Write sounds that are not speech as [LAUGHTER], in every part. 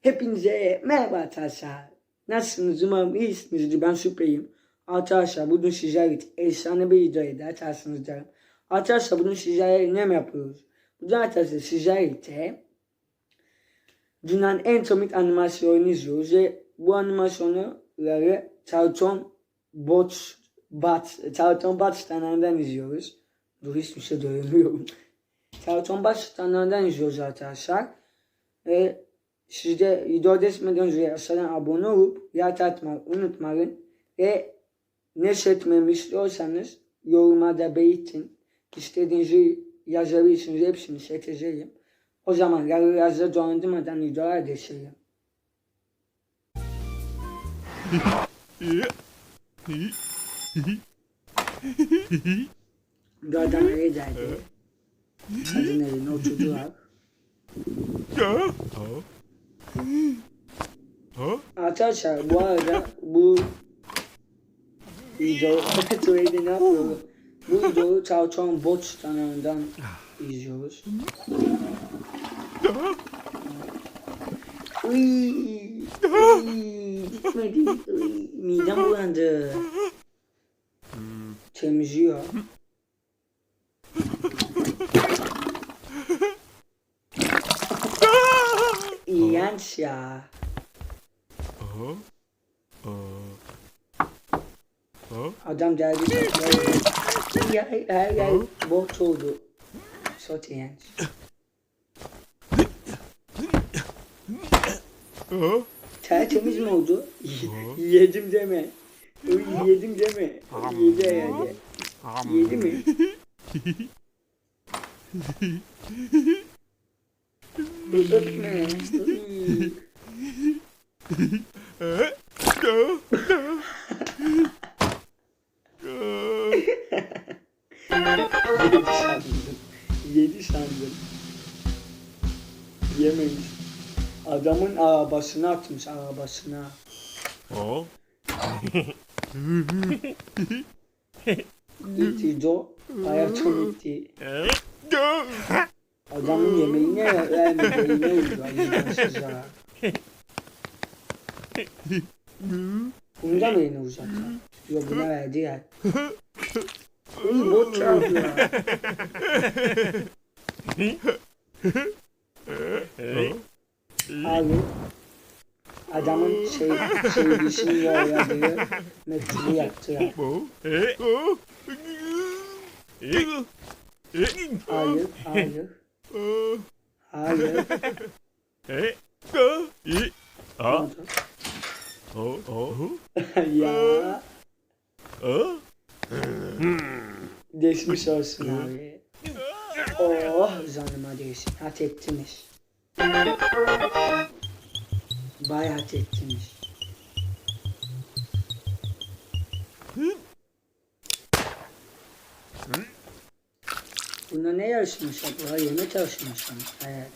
Hepinize merhaba arkadaşlar. Nasılsınız? Umarım iyisinizdir. Ben süperiyim. Arkadaşlar bugün sizler için efsane bir açarsınız derim. Arkadaşlar bugün sizlere ne yapıyoruz? Bugün arkadaşlar sizler için dünyanın en komik animasyonunu izliyoruz ve bu animasyonları Charlton Bot Bat Charlton Bat kanalından izliyoruz. Dur hiçbir şey duyamıyorum. [LAUGHS] Charlton Bat kanalından izliyoruz arkadaşlar. Ve siz de video geçmeden önce aşağıdan abone olup like atmayı unutmayın. Ve ne seçmemi istiyorsanız yorumlarda belirtin. İstediğinizi yazabilirsiniz. Hepsini seçeceğim. O zaman yazı dondurmadan videoya geçelim. Adam eve geldi. Kadın evine oturdular. Arkadaşlar bu arada bu video Twitter'da ne yapıyorum? Bu videoyu Charlton Bot kanalından izliyoruz. Uy, uy, gitmedi. Uy, midem bulandı. Temizliyor. İğrenç ya. Adam geldi. Ya, her yer bot oldu. Çok iğrenç. Tertemiz mi oldu? [LAUGHS] yedim deme. Yedim deme. Yedi herhalde. Yedi mi? [LAUGHS] Öpme. Yedi sandım. Yedi sandım. Yememiş. Adamın arabasına atmış arabasına. Gitti o. Hayatım gitti. Adamın yemeğine vermediğine uydu. [LAUGHS] Acımasızlar. Bundan beni uzatlar. Yok buna verdi ya. Uy bot çarpıyor. Abi adamın şey sevgisini yolladığı mektubu yaptılar. Hayır, hayır, hayır. Ne oldu? [LAUGHS] ya geçmiş olsun abi. Oh canıma değsin. Hak ettiniz. Bay hak ettiniz. Bunda ne yarışmışlar? Buraya yemek yarışmışlar. Evet.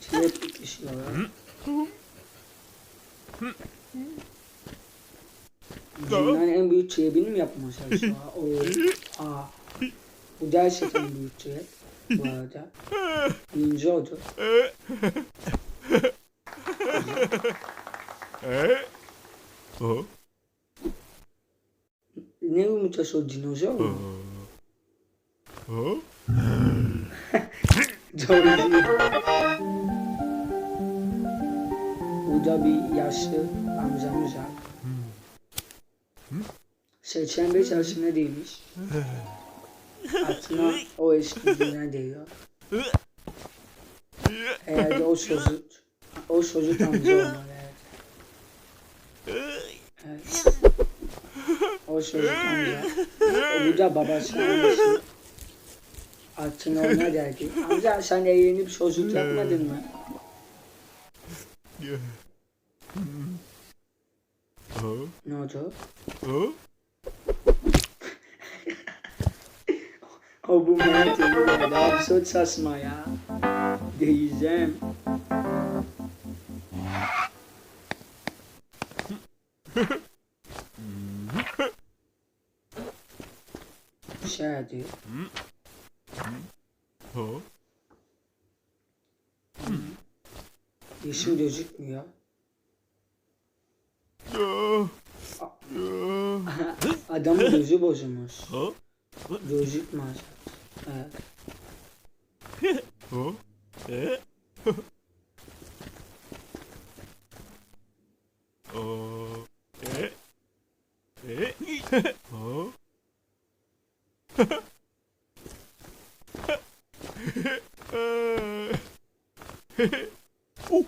Çilek bitişiyorlar. Dünyanın en büyük çilebini mi yapmaya çalışıyor? [LAUGHS] Oo. Aa. Bu gerçekten büyük çilek. Bu arada. Birinci oldu. [LAUGHS] Ne yumurtası o dinozor mu? Doğru değil. Burada bir yaşlı amcamız var. 85 yaşında değilmiş. Aklına o eski dünya değiyor. Herhalde o çocuk, o çocuk amca olmalı. Evet. evet. O çocuk amca. Bu da babası annesi. Aklına ona geldi. Amca sen evlenip çocuk yapmadın mı? Ne oldu? O bu ediyor. Daha çok saçma ya. Diyeceğim. aşağı diyor. Yeşil gözükmüyor. [LAUGHS] Adamın gözü bozulmuş. Gözükmez. Evet. [LAUGHS] [LAUGHS] Çok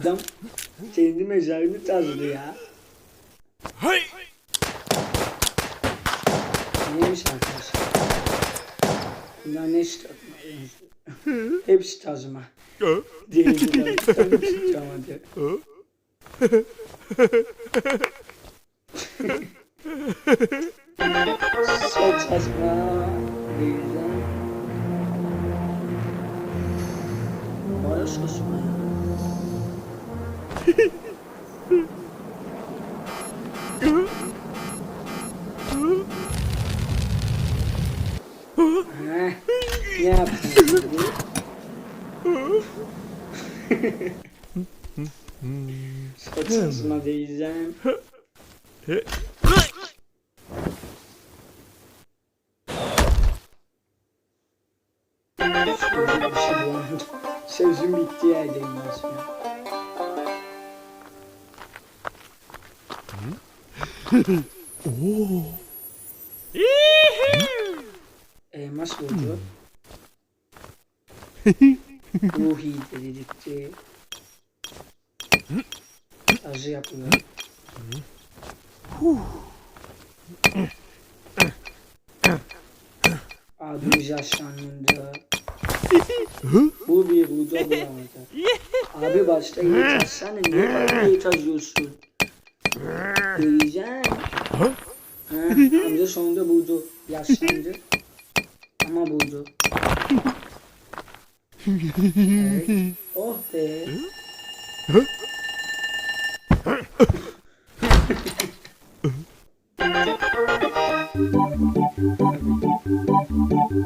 Adam kendi mezarını kazdı ya. Neymiş arkadaşlar? Bunlar ne işte? Hepsi tazma. Diğeri çıkamadı. Çok saçma. Güzel. Baya saçma ne yaptın saçma diyeceğim. Şöyle bir şey bulandı. Sözün bittiği yerdeyim aslında. Elmas vurdu. Ruhi delikti. Acı yapıyor. Abimiz yaşlandı. Bu bir buca bulamadı. Abi başta iyi taşsana niye başta iyi taşıyorsun? Diyeceğim. Ha, amca sonunda buldu. Yaşlandı. Ama buldu. Evet. Oh be.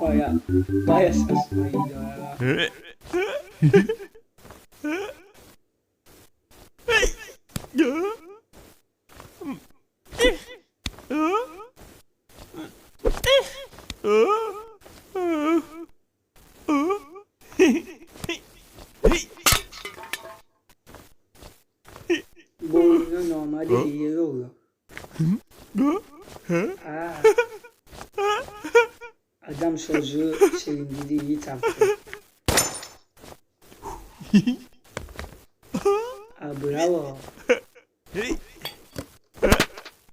Baya, baya saçmaydı ya. [LAUGHS] Bu oyunda normalde iyi oluyor. Aa. Adam sözü sevindirdi iyi taktı. Aa, [LAUGHS] bravo.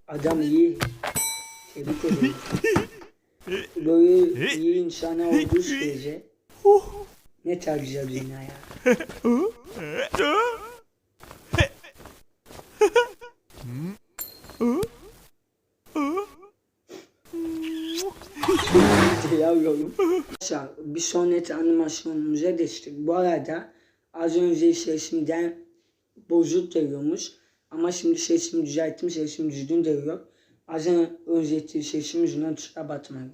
Adam iyi. Tebrik ederim. Böyle iyi insana olduğu sürece ne kadar güzel dünya ya. [LAUGHS] Yavrum. Arkadaşlar bir sonraki animasyonumuza geçtik. Bu arada az önce sesimden bozuk geliyormuş. Ama şimdi sesimi düzelttim. Sesim düzgün geliyor. Az önceki sesim yüzünden kusura bakmayın.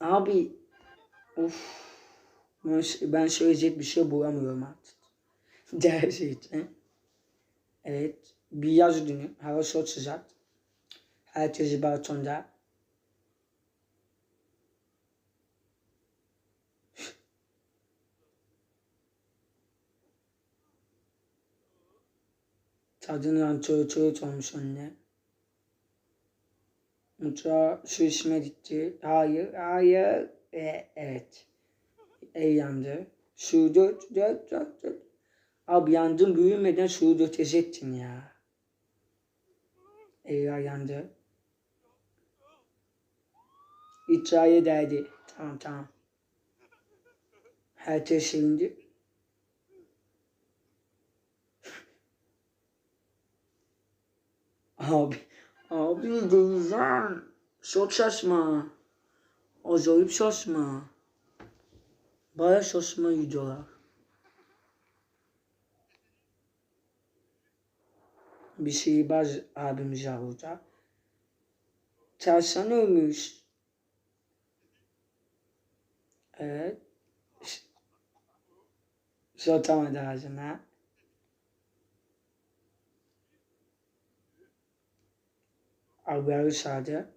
Abi of ben söyleyecek bir şey bulamıyorum artık. [LAUGHS] Gerçekten. Evet. Bir yaz günü. Hava çok sıcak. Herkes balkonda. [LAUGHS] Tadından çöğü çöğüt olmuş anne. Mutfağa su içme gitti. Hayır, hayır. E, evet. Yandı. Su dört, dört, dört, dört. Abi yandım büyümeden suyu dökecektin ya. Eyvah yandı. İtfaiye derdi. Tamam tamam. Her şey indi. Abi, abi değilsen. Çok şaşma. Acayip şaşma. Baya şaşma videolar. Bir şey baz abimiz orada. Tersen ölmüş. Evet. Satamadı ağzına. Haberi sade.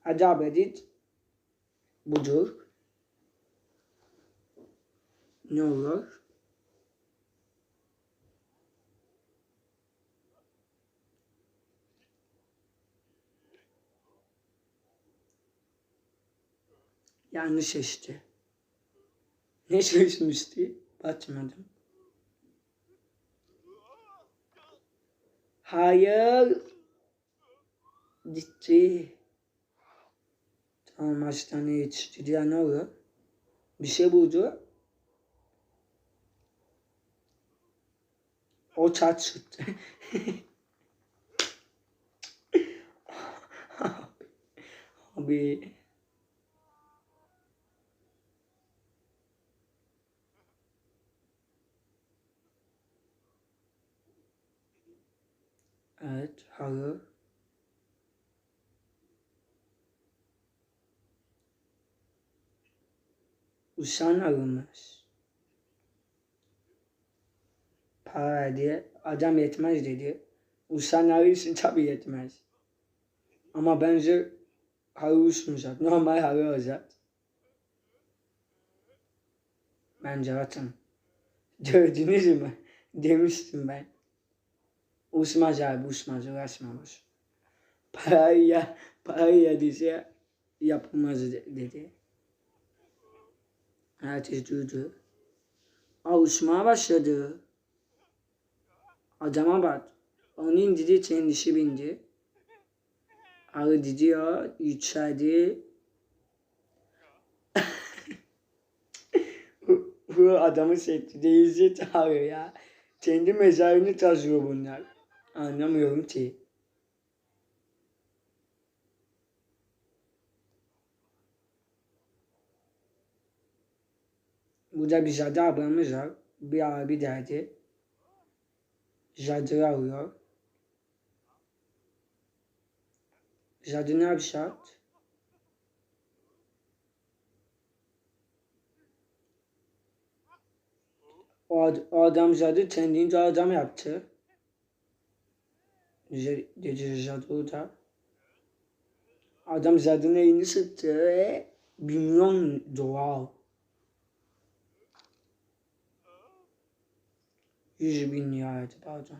Hadi haberi budur. Ne olur? Yanlış seçti. Ne seçmişti? Bakmadım. Hayır. Gitti. Tamam maçtan yetişti diye ne olur? Bir şey buldu. O çat çıktı. [LAUGHS] Abi. Evet, hayır. Usan arınmaz. Para diye adam yetmez dedi. Usan arıyorsun yetmez. Ama bence arıyorsun zaten. Normal arıyor zaten. Bence atın. Gördünüz mü? Demiştim ben. Usmaz abi usmaz uğraşmamış. Parayı ya, parayı yediyse yapılmaz de- dedi. Herkes duydu. Aa uçmaya başladı. Adama bak. Onun dedi kendisi bindi. Arı gidiyor, yükseldi. [LAUGHS] bu, adamı seçti. Değilse çağırıyor ya. Kendi mezarını taşıyor bunlar. Anlamıyorum ki. Burada bir cadı ablamız var. Bir abi derdi. Cadıyı arıyor. Cadı ne yapacak? O, ad- o adam cadı kendince adam yaptı. Cadı orada. Adam cadının elini sıktı ve milyon dolar. 100 bin liraydı pardon.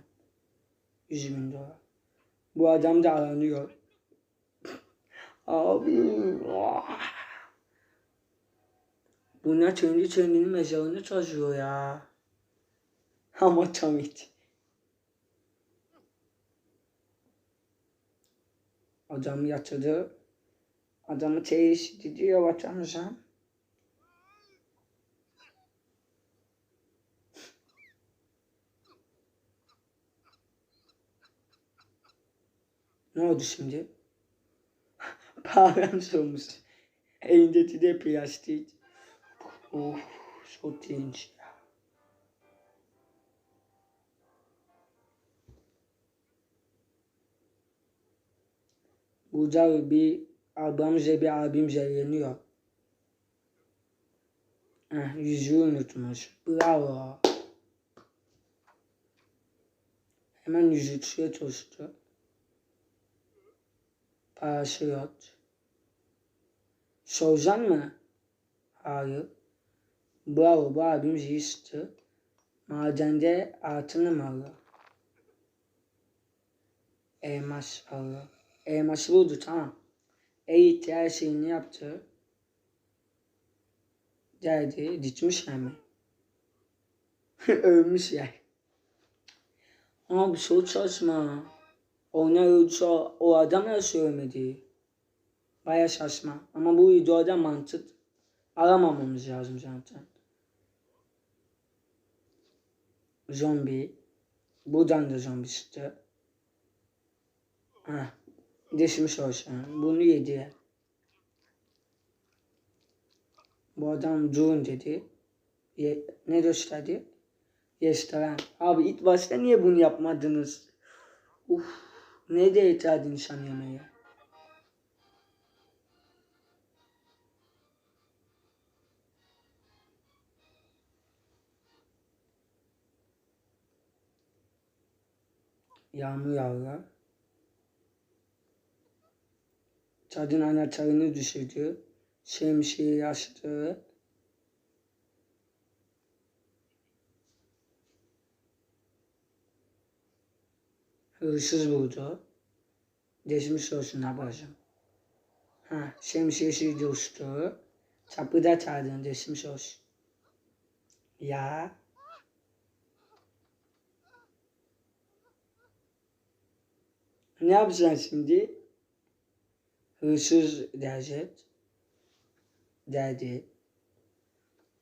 100 bin dolar. Bu adam da aranıyor. [LAUGHS] Abi. Bunlar kendi kendinin mezarını taşıyor ya. Ama Tamit. Adam yatırdı. Adamı teşhis ediyor vatandaşa. Ne oldu şimdi? Param sormuş. Elindeki de plastik. Of, çok genç ya. Burada bir ablamca bir abimce yeniyor. Heh, yüzüğü unutmuş. Bravo. Hemen yüzüğü tostu. Parası yok. Sorcan mı? Hayır. Bravo bu abim yiğitti. Madende altını mı alıyor? Elmas alıyor. Elması buldu tamam. Eğitti her şeyini yaptı. Geldi ditmiş hemen. [LAUGHS] Ölmüş ya. Ama bu çok saçma. Ona öldü o adam nasıl ölmedi? Baya saçma. Ama bu videoda mantık aramamamız lazım zaten. Zombi. Buradan da zombi çıktı. Heh. Geçmiş olsun. Bunu yedi. Bu adam durun dedi. Ye, ne gösterdi? Restoran. Abi ilk başta niye bunu yapmadınız? Uf. Ne de yeterdi nişan yemeği? Yağmur yağıyor. Kadın anahtarını düşürdü. Şemsiyeyi açtı. Hırsız buldu. Geçmiş olsun ablacığım. Ha, şemsiyesi düştü. Kapıda çağırdın geçmiş olsun. Ya. Ne yapacaksın şimdi? Hırsız diyecek. Dedi.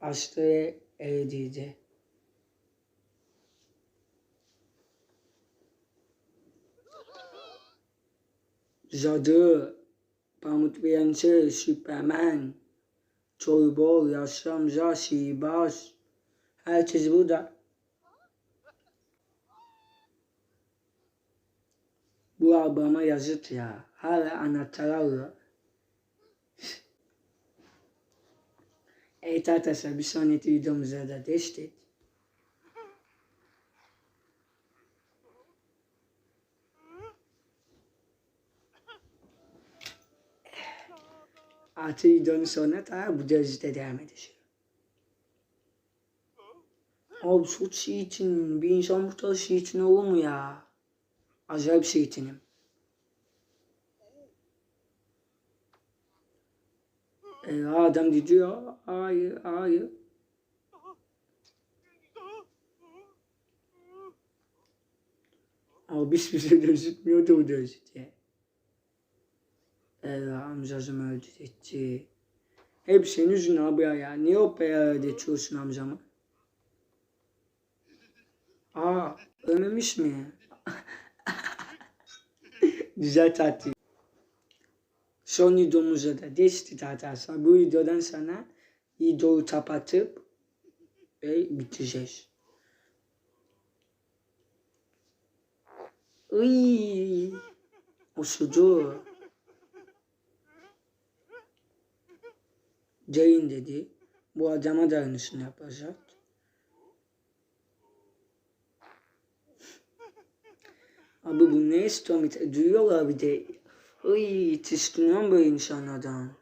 Açtı ve eğdiydi. Cadı, Pamuk Prensesi, Süpermen, Çorbol, Yaşamca, Sihirbaz. Herkes burada. Bu abama yazık ya. Hala anahtar arıyor. Evet arkadaşlar bir sonraki videomuzda da destek. Artık videonun sonuna da bu dözüde devam edeceğim. Abi suç için bir insan bu tarz için olur mu ya? Acayip şey içinim. E, adam gidiyor. Hayır, hayır. Abi hiçbir şey gözükmüyordu o gözükte. Evet amcacım öldü etti. Hep senin yüzünden abi ya. Niye o peyaya ödetiyorsun amcamı? Aa ölmemiş mi? [LAUGHS] Güzel tatil. Son videomuza da geçti arkadaşlar. Bu videodan sonra videoyu kapatıp ve bitireceğiz. Iy, osudu. Jane dedi. Bu adama da aynısını yapacak. Abi bu ne istomit? Duyuyorlar bir de. Ay tiskiniyorum böyle insanlardan.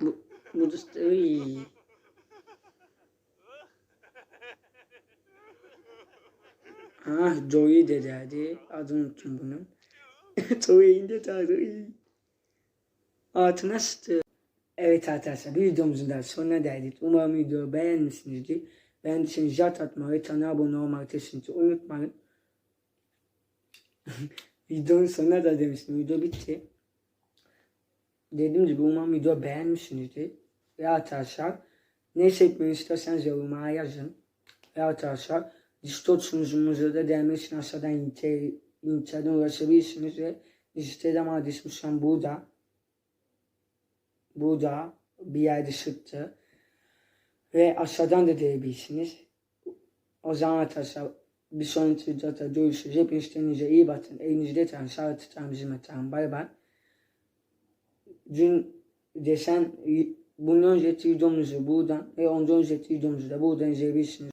Bu, bu da ay. Ah Joey de derdi. Adını unuttum bunun. [LAUGHS] Joey'in de derdi. Altına sıçtı. Evet arkadaşlar videomuzun da sonuna geldik. Umarım videoyu beğenmişsinizdir. Beğendiyseniz jat atmayı, kanala abone olmayı kesinlikle unutmayın. [LAUGHS] Videonun sonuna da demiştim. Video bitti. Dediğim gibi umarım video beğenmişsinizdir. Ve arkadaşlar ne çekmeyi isterseniz yorumlara yazın. Ve arkadaşlar Discord sunucumuza da gelmek için aşağıdan linklerden ulaşabilirsiniz. Ve Instagram adresim şu an burada. Burada bir yerde çıktı. Ve aşağıdan da diyebilirsiniz. O zaman arkadaşlar bir sonraki videoda görüşürüz. Hepiniz kendinize iyi bakın. Tutan, sağlık tutan, bizim tutan. Bay bay. Dün desen bundan önceki videomuzu buradan ve ondan önceki videomuzu da buradan izleyebilirsiniz.